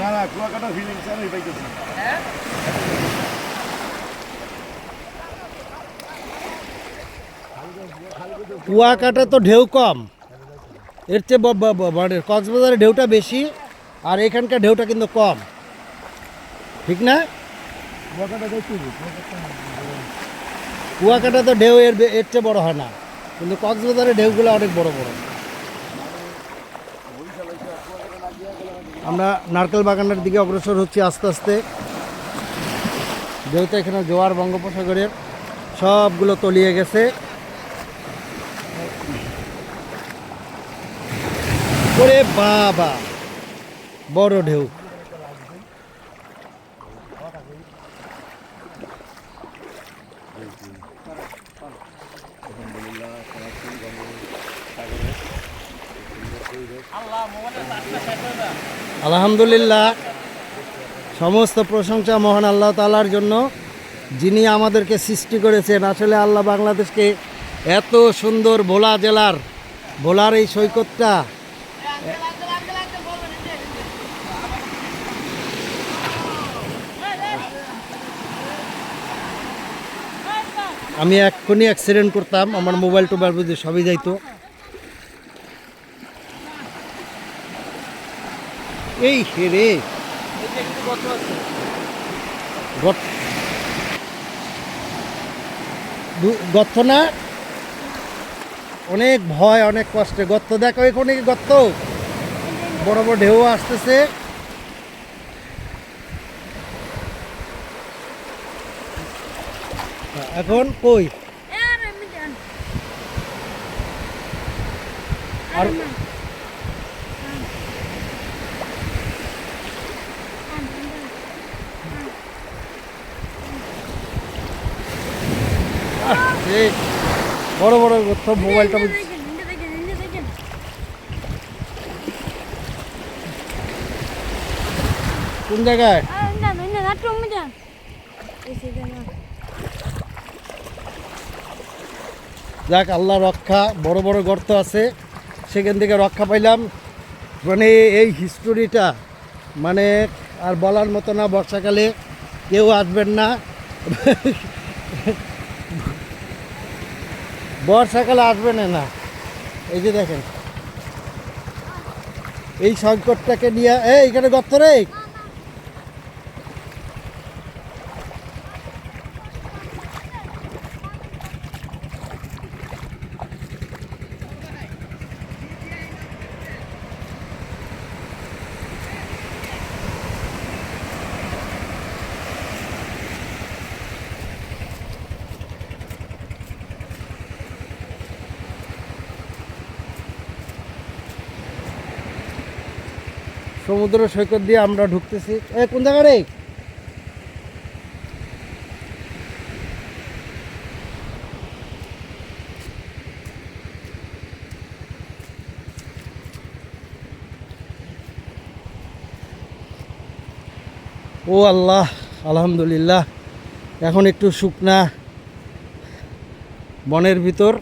না না কুয়াকাটা ফিলিংস আমি পাইতেছি কুয়াকাটা তো ঢেউ কম। এর চেয়ে মানে কক্সবাজারে ঢেউটা বেশি আর এখানকার ঢেউটা কিন্তু কম। ঠিক না? কুয়াকাটা তো ঢেউ এর এর চেয়ে বড় হয় না। কিন্তু কক্সবাজারের ঢেউগুলো অনেক বড় বড়। আমরা নারকেল বাগানের দিকে অগ্রসর হচ্ছি আস্তে আস্তে। যেহেতু এখানে জোয়ার বঙ্গোপসাগরের সবগুলো তলিয়ে গেছে। ওরে বাবা, বড় ঢেউ। আলহামদুলিল্লাহ। সমস্ত প্রশংসা মহান আল্লাহ তালার জন্য, যিনি আমাদেরকে সৃষ্টি করেছেন। আসলে আল্লাহ বাংলাদেশকে এত সুন্দর ভোলা জেলার, ভোলার এই সৈকতটা, আমি এক্ষুনি অ্যাক্সিডেন্ট করতাম, আমার মোবাইল টোবাইল বুঝে সবই যাইতো। এই হেরে। গত- গর্ত না? অনেক ভয় অনেক কষ্টে। গর্ত দেখো এখানে কি গর্ত বড় বড় ঢেউ আসতেছে। এখন কই? আর বড় বড় গর্ত মোবাইলটা কোন জায়গায়? যাক আল্লাহ রক্ষা বড় বড় গর্ত আছে। সেখান থেকে রক্ষা পাইলাম। মানে এই হিস্টোরিটা মানে আর বলার মতো না বর্ষাকালে কেউ আসবেন না। বর্ষাকালে আসবে না এই যে দেখেন। এই সংকটটাকে নিয়ে এই এখানে গর্ত রে সমুদ্র সৈকত দিয়ে আমরা ঢুকতেছি। এ, কোন জায়গা রে? ও আল্লাহ, আলহামদুলিল্লাহ। এখন একটু শুকনা বনের ভিতর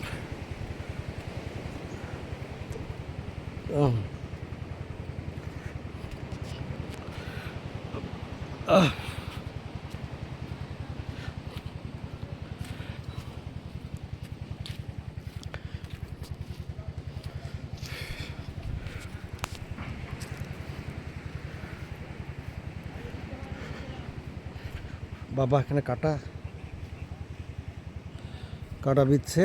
বাবা এখানে কাটা কাটা বিচ্ছে।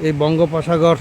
এই বঙ্গোপসাগর